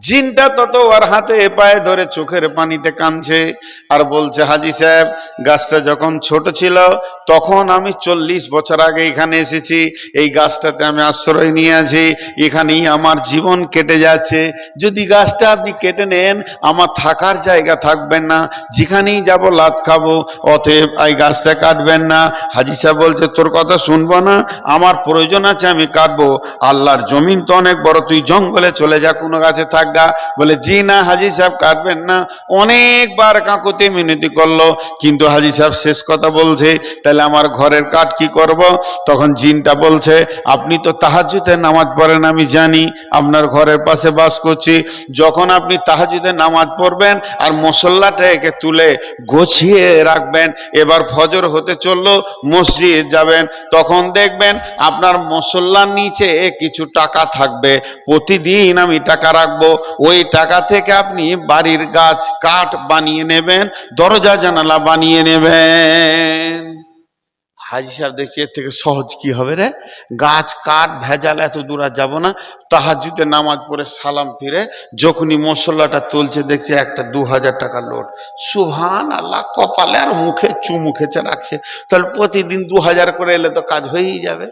জিনটা তত ওর হাতে পায়ে ধরে চোখের পানিতে কাঁদছে আর বলছে, হাজি সাহেব, গাছটা যখন ছোট ছিল, তখন আমি চল্লিশ বছর আগে এখানে এসেছি। এই গাছটাতে আমি আশ্রয় নিয়ে আছি। এখানেই আমার জীবন কেটে যাচ্ছে। যদি গাছটা আপনি কেটে নেন, আমার থাকার জায়গা থাকবেন না। যেখানেই যাব, লাত খাব। অতএব এই গাছটা কাটবেন না। হাজি সাহেব বলছে, তোর কথা শুনব না? আমার প্রয়োজন আছে, আমি কাটবো। আল্লাহর জমিন তো অনেক বড়। তুই জঙ্গলে চলে যা, কোনো গাছে থাকগা বলে, জি না, হাজি সাহেব, কাটবেন না। অনেকবার কাকুতে মিনতি করল। কিন্তু হাজি সাহেব শেষ কথা বলছে, তাহলে আমার ঘরের কাঠ কি করব? তখন জিনটা বলছে, আপনি তো তাহাজুতে নামাজ পড়েন, আমি জানি। আপনার ঘরের পাশে বাস করছি। যখন আপনি তাহাজুদে নামাজ পড়বেন আর মশল্লাটা একে তুলে গছিয়ে রাখবেন, এবার ফজর হতে চলল, মসজিদ যাবেন, তখন দেখবেন আপনার মশল্লার নিচে কিছু টাকা থাকবে। প্রতিদিন আমি টাকা রাখব। ওই টাকা থেকে আপনি বাড়ির গাছ কাঠ বানিয়ে নেবেন, দরজা জানালা বানিয়ে নেবেন। হাজি সাহেব দেখছি, এর থেকে সহজ কি হবে রে? গাছ কাঠ ভেজাল, এত দূর আর যাব না। তাহাজুতে নামাজ পড়ে সালাম ফিরে, যখনই মশলাটা তুলছে, দেখছে একটা দু হাজার টাকার লোড সুভান আল্লাহ কপালে আর মুখে চুমু খেচে রাখছে। তাহলে প্রতিদিন দু হাজার করে এলে তো কাজ হয়েই যাবে।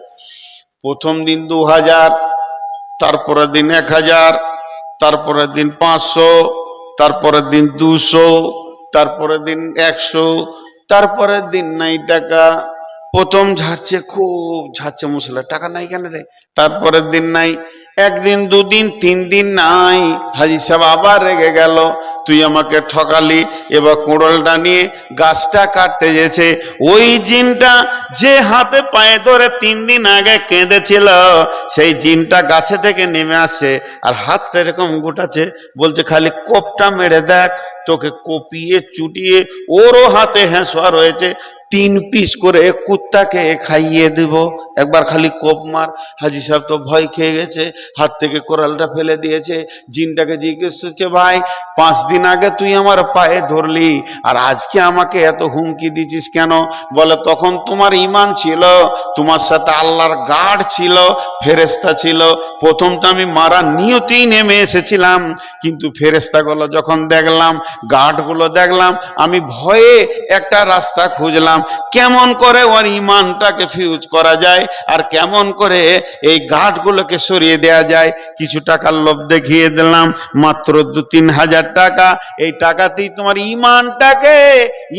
প্রথম দিন দু হাজার, তারপরের দিন এক হাজার তারপরের দিন পাঁচশো তারপরের দিন দুশো তারপরের দিন একশো তারপরের দিন নাই টাকা। প্রথম ঝাড়ছে খুব, ঝাড়ছে মশলা। টাকা নাই কেন রে? তারপরের দিন নাই একদিন, দুদিন তিন দিন নাই। হাজি সাহেব আবার রেগে গেল। তুই আমাকে ঠকালি, এবার কুড়লটা নিয়ে গাছটা কাটতে যেছে ওই জিনটা যে হাতে পায়ে ধরে তিন দিন আগে কেঁদেছিল, সেই জিনটা গাছে থেকে নেমে আসে আর হাতটা এরকম গোটাছে বলছে, খালি কোপটা মেরে দেখ, তোকে কপিয়ে, চুটিয়ে ওরও হাতে হেঁসোয়া রয়েছে তিন পিস করে কুত্তাকে খাইয়ে দেব। একবার খালি কোপ মার। হাজি সাহেব তো ভয় খেয়ে গেছে, হাত থেকে কোরালটা ফেলে দিয়েছে। জিনটাকে জিজ্ঞেস করছে, ভাই, পাঁচ দিন আগে তুই আমার পায়ে ধরলি, আর আজকে আমাকে এত হুমকি দিছিস কেন? বলে, তখন তোমার ইমান ছিল, তোমার সাথে আল্লাহর গার্ড ছিল ফেরেস্তা ছিল। প্রথম তো আমি মারা নিয়তেই নেমে এসেছিলাম, কিন্তু ফেরেস্তাগুলো যখন দেখলাম, গার্ডগুলো দেখলাম, আমি ভয়ে একটা রাস্তা খুঁজলাম। কেমন করে ওর ইমানটাকে ফিউজ করা যায় আর কেমন করে এই গার্ডগুলোকে সরিয়ে দেয়া যায়? কিছু টাকার লোভ দেখিয়ে দিলাম, মাত্র দু তিন হাজার টাকা। এই টাকাতেই তোমার ইমানটাকে,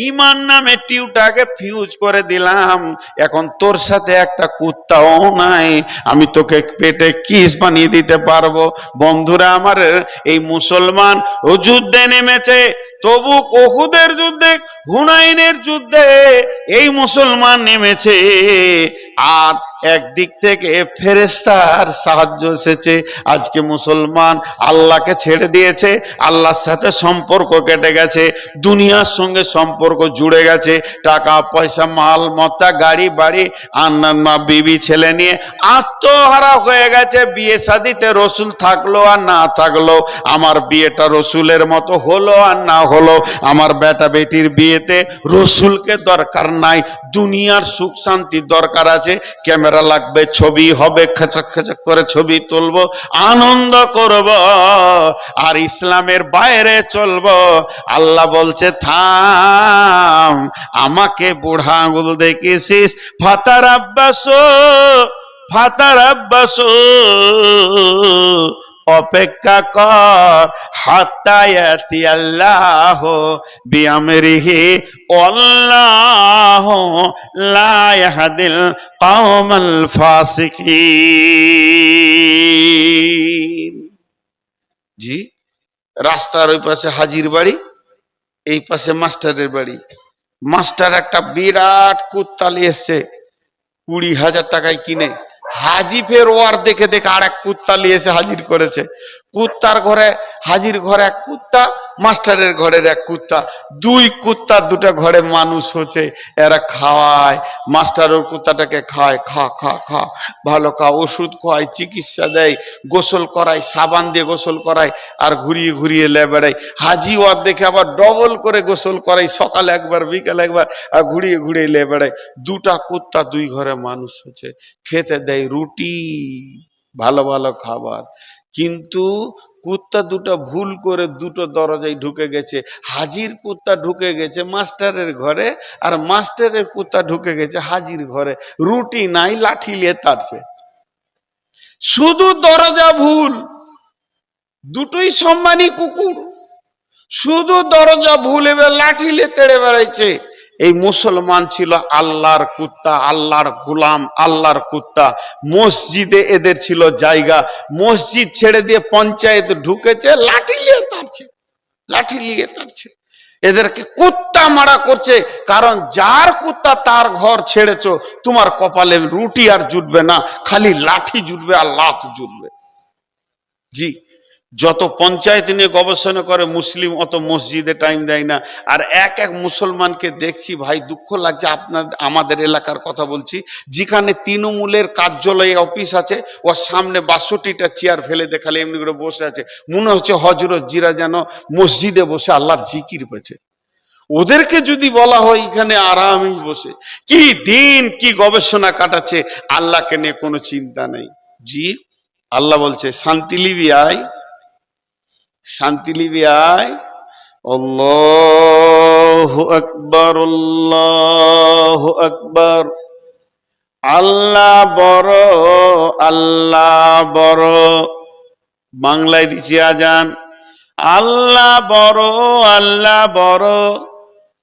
ইমান নামে টিউটাকে ফিউজ করে দিলাম। এখন তোর সাথে একটা কুত্তাও নাই, আমি তোকে পেটে কিস বানিয়ে দিতে পারব। বন্ধুরা আমার, এই মুসলমান ও যুদ্ধে নেমেছে। তবু কহুদের যুদ্ধে হুনাইনের যুদ্ধে এই মুসলমান নেমেছে। আর একদিক থেকে ফেরেস্তার সাহায্য এসেছে। আজকে মুসলমান আল্লাহকে ছেড়ে দিয়েছে, আল্লাহর সাথে সম্পর্ক কেটে গেছে, দুনিয়ার সঙ্গে সম্পর্ক জুড়ে গেছে। টাকা, পয়সা, মাল, মত্তা, গাড়ি, বাড়ি অন্যান্য বিবি, ছেলে নিয়ে আত্মহারা হয়ে গেছে। বিয়ে শাদিতে রসুল থাকল আর না থাকল। আমার বিয়েটা রসুলের মতো হলো আর না হলো। আমার বেটা বেটির বিয়েতে রসুলকে দরকার নাই। দুনিয়ার সুখ শান্তির দরকার আছে। ক্যামেরা লাগবে ছবি, হবে খেচক খেচক করে ছবি তুলব, আনন্দ করব, আর ইসলামের বাইরে চলব। আল্লাহ বলছে, থাম, আমাকে বুড়া আঙুল দেখেছিস ফাতার আব্বাস ফাতার আব্বাস। অপেক্ষা কর হাত্তায়াতি আল্লাহ বিআমরিহি, আল্লাহ লা ইয়াহদিল ফাসিকিন। জি, রাস্তার ওই পাশে হাজির বাড়ি, এই পাশে মাস্টারের বাড়ি। মাস্টার একটা বিরাট কুত্তা নিয়ে এসছে, কুড়ি হাজার টাকায় কিনে। হাজি ফের ওয়ার দেখে দেখে আর এক কুত্তা এসে হাজির করেছে। কুত্তার ঘরে, হাজির ঘরে এক কুত্তা, মাস্টারের ঘরের এক কুত্তা। দুই কুত্তা, দুটো ঘরে মানুষ হচ্ছে, এরা খাওয়ায় মাস্টার ওর কুত্তাটাকে খায়, খা খা খা। ভালো খা, ওষুধ খাওয়ায় চিকিৎসা দেয়, গোসল করায়, সাবান দিয়ে গোসল করায়, আর ঘুরিয়ে ঘুরিয়ে লে বেড়ায়। হাজি ওয়ার দেখে আবার ডবল করে গোসল করাই সকালে একবার, বিকাল একবার, আর ঘুরিয়ে ঘুরিয়ে লে বেড়ায়। দুটা কুত্তা, দুই ঘরে মানুষ হচ্ছে। খেতে দেয় রুটি, ভালো ভালো খাবার। কিন্তু কুত্তা দুটো ভুল করে দুটো দরজায় ঢুকে গেছে। হাজির কুত্তা ঢুকে গেছে মাস্টারের ঘরে আর মাস্টারের কুত্তা ঢুকে গেছে হাজির ঘরে। রুটি নাই, লাঠি নিয়ে তারছে। শুধু দরজা ভুল, দুটোই সম্মানী কুকুর। শুধু দরজা ভুল, এবার লাঠি নিয়ে তেড়ে বেড়াইছে। এই মুসলমান ছিল আল্লাহর কুত্তা, আল্লাহর গুলাম, আল্লাহর কুত্তা। মসজিদে এদের ছিল জায়গা। মসজিদ ছেড়ে দিয়ে পঞ্চায়েত ঢুকেছে, লাঠি নিয়ে তারছে লাঠি নিয়ে তারছে এদেরকে কুত্তা মারা করছে, কারণ যার কুত্তা তার ঘর ছেড়েছো, তোমার কপালে রুটি আর জুটবে না, খালি লাঠি জুটবে আর লাত জুটবে। জি। যত পঞ্চায়েত নিয়ে গবেষণা করে, মুসলিম অত মসজিদে টাইম দেয় না। আর এক এক মুসলমানকে দেখছি, ভাই, দুঃখ লাগছে, আপনার, আমাদের এলাকার কথা বলছি, যেখানে তৃণমূলের কার্যালয়ে অফিস আছে, ওর সামনে বাষট্টিটা চেয়ার ফেলে দেখালে এমনি করে বসে আছে। মনে হচ্ছে হজরত জিরা যেন মসজিদে বসে আল্লাহর জিকির পেয়েছে। ওদেরকে যদি বলা হয়, এখানে আরামই বসে। কি দিন, কি গবেষণা কাটাচ্ছে, আল্লাহকে নিয়ে কোনো চিন্তা নেই। জি, আল্লাহ বলছে, শান্তি লিবি আয়। শান্তি লিবি আয়। আল্লাহ আকবর আল্লাহ আকবর। আল্লাহ বড় আল্লাহ বড়। বাংলায় দিছি আজান। আল্লাহ বড় আল্লাহ বড়।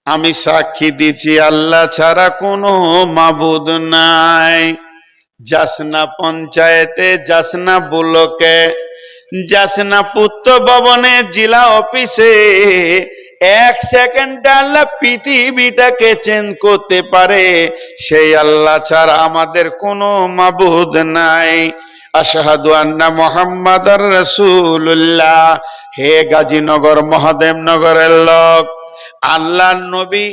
আমি সাক্ষী দিচ্ছি আল্লাহ ছাড়া কোনো মাবুদ নাই। যাসনা পঞ্চায়েতে যাসনা বুলকে। যাসনা পুত্র ভবনে জেলা অফিসে, এক সেকেন্ড আল্লাহ পৃথিবীটাকে চেঞ্জ করতে পারে। সেই আল্লাহ ছাড়া আমাদের কোনো মাবুদ নাই। আশাহাদু রসুল্লাহ হে গাজীনগর মহাদেবনগরের লোক। আল্লাহ নবী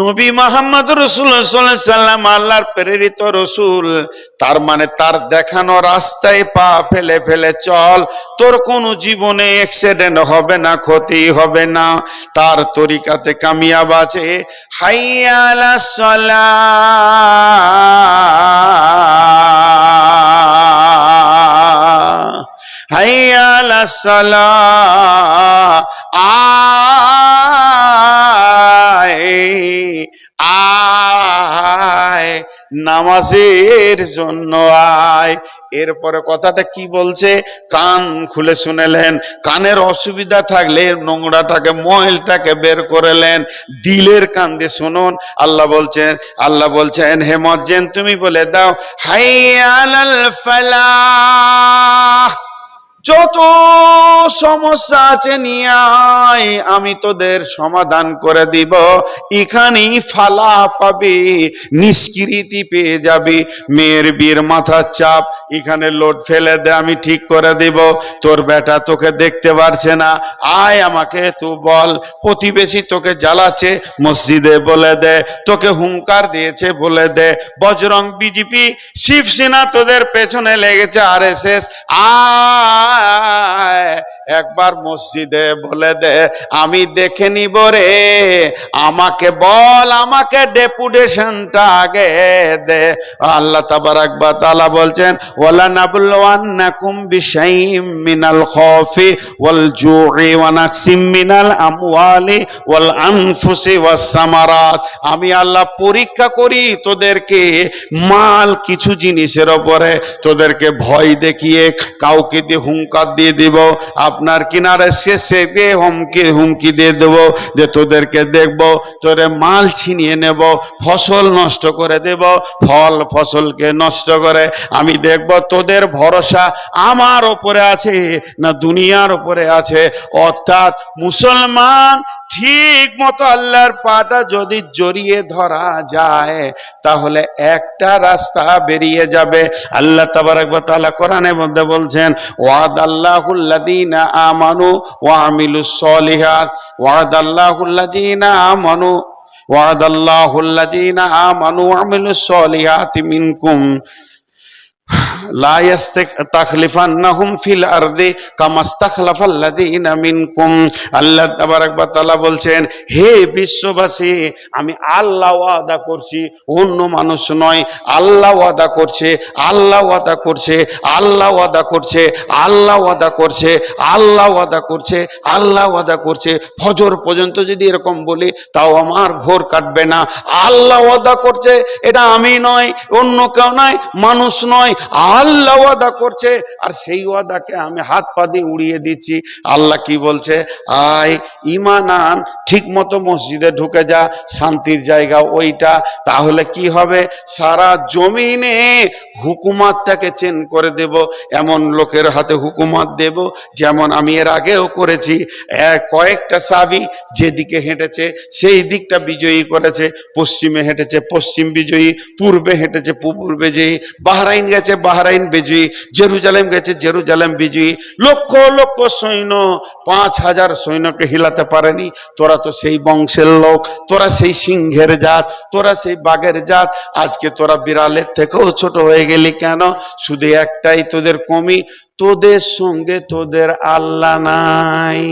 নবী মোহাম্মদ রসুল সাল্লাম আল্লাহর প্রেরিত রসুল। তার মানে তার দেখানো রাস্তায় পা ফেলে ফেলে চল, তোর কোনো জীবনে অ্যাক্সিডেন্ট হবে না, ক্ষতি হবে না। তার তরিকাতে কামিয়াব আছে হাইয়ালা সলা হাইয়ালা আয় আয়, নামাজের জন্য আয়। এরপরে কথাটা কি বলছে? কান খুলে শুনেলেন, কানের অসুবিধা থাকলে নোংরাটাকে, ময়লটাকে বের করেলেন দিলের কান দিয়ে শুনুন। আল্লাহ বলছেন আল্লাহ বলছেন, হে মজ্জেন, তুমি বলে দাও হাই আলাল ফালাহ। যত সমস্যা আছে নিয়ে আমি তোদের সমাধান করে দিব। এখানেই ফালা পাবে, নিষ্কৃতি পেয়ে যাবে। মেয়ের বিয়ের মাথার চাপ, এখানে লোড ফেলে দে, আমি ঠিক করে দেব। তোর বেটা তোকে দেখতে পারছে না। আয় আমাকে তুই বল, প্রতিবেশী তোকে জ্বালাচ্ছে, মসজিদে বলে দে, তোকে হুঙ্কার দিয়েছে বলে দে। বজরং বিজেপি, শিবসেনা তোদের পেছনে লেগেছে, আর এস এস। একবার মসজিদে বলে দে, আমি দেখে নিব রে। আমাকে বল, আমাকে ডেপুটেশনটা আগে দে। আল্লাহ তাবারাক বা তাআলা বলছেন ওয়ালা নাবলুওয়ান্নাকুম বিশাইইম মিনাল খাউফি ওয়াল জু'i ওয়া নাকসিম মিনাল আমওয়ালি ওয়াল আনফুসি ওয়াস সামারাত। আমি আল্লাহ পরীক্ষা করি তোদেরকে মাল কিছু জিনিসের ওপরে। তোদেরকে ভয় দেখিয়ে কাউকে দিয়ে হুঙ্কার দিয়ে দিব। আপনার কিনারে শেষে হুমকি হুমকি দিয়ে দেব যে তোদেরকে দেখব, তোরে মাল ছিনিয়ে নেব, ফসল নষ্ট করে দেব, ফল ফসলকে নষ্ট করে। আমি দেখব তোদের ভরসা আমার ওপরে আছে না দুনিয়ার ওপরে আছে। অর্থাৎ মুসলমান ঠিক মতো আল্লাহর পাটা যদি জড়িয়ে ধরা যায়, তাহলে একটা রাস্তা বেরিয়ে যাবে। আল্লাহ তাবারাক ওয়া তাআলা কোরআনের মধ্যে বলছেন ওয়াদাল্লাহুল্লাযীনা আমানু ওয়া আমিলুস সলিহাত। ওয়াদাল্লাহুল্লাযীনা আমানু ওয়াদাল্লাহুল্লাযীনা আমানু ওয়া সলিহাতি মিনকুম। বলছেন, হে বিশ্ববাসী, আমি আল্লাহ ওয়াদা করছি, অন্য মানুষ নয়, আল্লাহ ওয়াদা করছে, আল্লাহ ওয়াদা করছে, আল্লাহ ওয়াদা করছে, আল্লাহ ওয়াদা করছে, আল্লাহ ওয়াদা করছে, আল্লাহ ওয়াদা করছে। ফজর পর্যন্ত যদি এরকম বলি, তাও আমার ঘোর কাটবে না। আল্লাহ ওয়াদা করছে, এটা আমি নয়, অন্য কেউ নয়, মানুষ নয় আল্লাহ ওয়াদা করছে, আর সেই ওয়াদাকে আমি হাত পা দিয়ে উড়িয়ে দিচ্ছি। আল্লাহ কি বলছে? আয় ইমান ঠিক মতো মসজিদে ঢুকে যা, শান্তির জায়গা ওইটা। তাহলে কি হবে? সারা জমিনে হুকুমাতটাকে চেন করে দেব, এমন লোকের হাতে হুকুমাত দেব, যেমন আমি এর আগেও করেছি। কয়েকটা সাবি যেদিকে হেঁটেছে, সেই দিকটা বিজয়ী করেছে। পশ্চিমে হেঁটেছে পশ্চিম বিজয়ী, পূর্বে হেঁটেছে পূর্ব বিজয়ী। বাহরাইন গেছে বাহরাইন বিজয়ী জেরুজালেম গেছে জেরুজালেম বিজয়ী লক্ষ লক্ষ সৈন্য, পাঁচ হাজার সৈন্যকে হিলাতে পারেনি। তোরা তো সেই বংশের লোক, তোরা সেই সিংহের জাত, তোরা সেই বাঘের জাত। আজকে তোরা বিড়ালের থেকেও ছোট হয়ে গেলি কেন? শুধু একটাই তোদের কমি, তোদের সঙ্গে তোদের আল্লাহ নাই।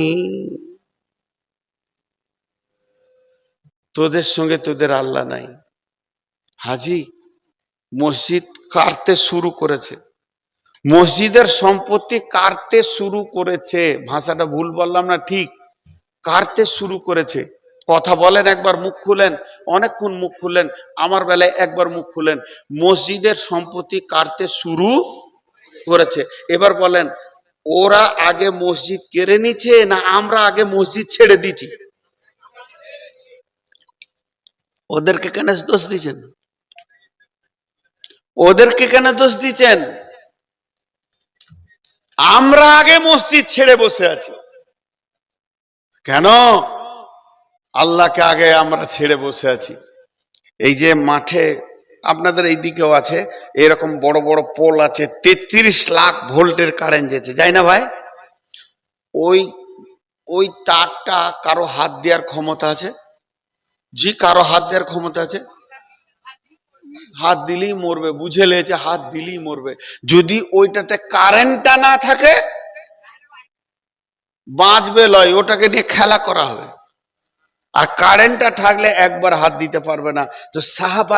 তোদের সঙ্গে তোদের আল্লাহ নাই। হাজি মসজিদ কাটতে শুরু করেছে। মসজিদের সম্পত্তি কাটতে শুরু করেছে। ভাষাটা ভুল বললাম না, ঠিক। কাটতে শুরু করেছে। কথা বলেন, একবার মুখ খুলেন, অনেকক্ষণ মুখ খুলেন আমার বেলায় একবার মুখ খুলেন। মসজিদের সম্পত্তি কাটতে শুরু করেছে। এবার বলেন, ওরা আগে মসজিদ কেড়ে নিচ্ছে না আমরা আগে মসজিদ ছেড়ে দিচ্ছি? ওদেরকে কেন দোষ দিচ্ছেন? ওদেরকে কেন দোষ দিচ্ছেন? আমরা আগে মসজিদ ছেড়ে বসে আছি। কেন? আল্লাহকে আগে আমরা ছেড়ে বসে আছি। এই যে মাঠে আপনাদের এই দিকেও আছে, এরকম বড় বড় পোল আছে, তেত্রিশ লাখ ভোল্টের কারেন্ট যেছে যাই না ভাই? ওই ওই তারটা কারও হাত দেওয়ার ক্ষমতা আছে? জি, কারও হাত দেওয়ার ক্ষমতা আছে? হাত দিলেই মরবে, বুঝে লেছে হাত দিলেই মরবে। যদি ওইটাতে কারেন্টটা না থাকে, বাঁচবে লয়, ওটাকে নিয়ে খেলা করা হবে। আর কারেন্টটা থাকলে একবার হাত দিতে পারবে না। তো সাহাবা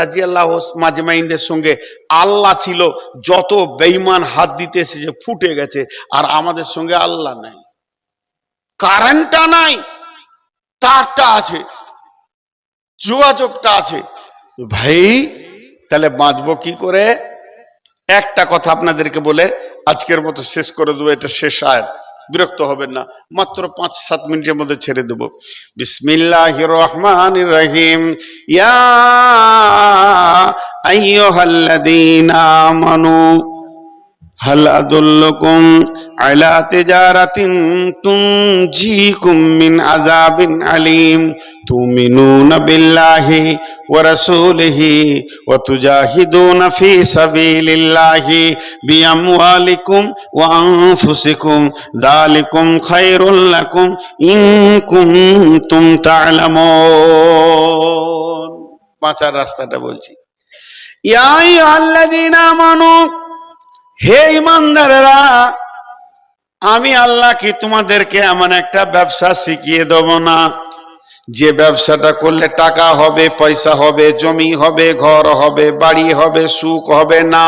রাজিয়াল্লাহ মাজমাইনদের সঙ্গে আল্লাহ ছিল, যত বেইমান হাত দিতে এসেছে, ফুটে গেছে, আর আমাদের সঙ্গে আল্লাহ নাই। কারেন্টটা নাই, তারটা আছে, যোগাযোগটা আছে। ভাই, তাহলে বাঁচবো কি করে? একটা কথা আপনাদেরকে বলে, আজকের মতো শেষ করে দেবো, এটা শেষ আয়াত। বিরক্ত হবেন না, মাত্র পাঁচ সাত মিনিটের মধ্যে ছেড়ে দেবো। বিসমিল্লাহ রহমান রহিম। ইয়া আইয়ো আইয়ুহাল্লাযীনা আমানু। هل أدلكم على تجارة تنجيكم من عذاب عليم تؤمنون بالله ورسوله وتجاهدون في سبيل الله بأموالكم وأنفسكم ذلكم خير لكم إن كنتم تعلمون পাঁচার রাস্তাটা বলছি ইয়া আল্লাযীনা আমানু হে ইমানদারেরা, আমি আল্লাহ কি তোমাদেরকে এমন একটা ব্যবসা শিখিয়ে দেব না? যে ব্যবসাটা করলে টাকা হবে, পয়সা হবে, জমি হবে, ঘর হবে, বাড়ি হবে, সুখ হবে না।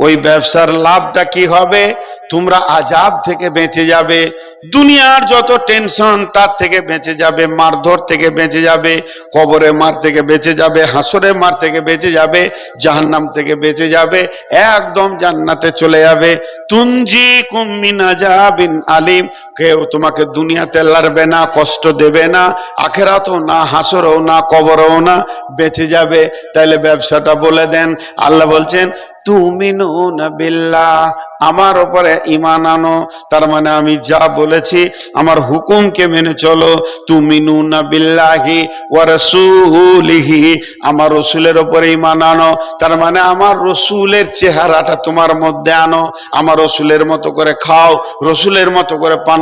ওই ব্যবসার লাভটা কি হবে? তোমরা আজাব থেকে বেঁচে যাবে। দুনিয়ার যত টেনশন তার থেকে বেঁচে যাবে, মারধর থেকে বেঁচে যাবে কবরে মার থেকে বেঁচে যাবে হাসরে মার থেকে বেঁচে যাবে, জাহান্নাম থেকে বেঁচে যাবে, একদম জান্নাতে চলে যাবে। তুঞ্জি কুমিন আজাবিন আলিম। কেউ তোমাকে দুনিয়াতে লড়বে না, কষ্ট দেবে না, আখেরাতও না, হাসরেও না, কবরেও না, বেঁচে যাবে। তাইলে ব্যবসাটা বলে দেন। আল্লাহ বলছেন বিল্লাহ, আমার উপরে ইমান আনো। তার মানে আমি যা বলেছি, আমার হুকুমকে মেনে চলো। তুমিনুন বিল্লাহি ওয়া রাসূলিহি, আমার রসুলের উপরে ইমান আনো। তার মানে আমার রসুলের চেহারাটা তোমার মধ্যে আনো। আমার রসুলের মতো করে খাও, রসুলের মতো করে পান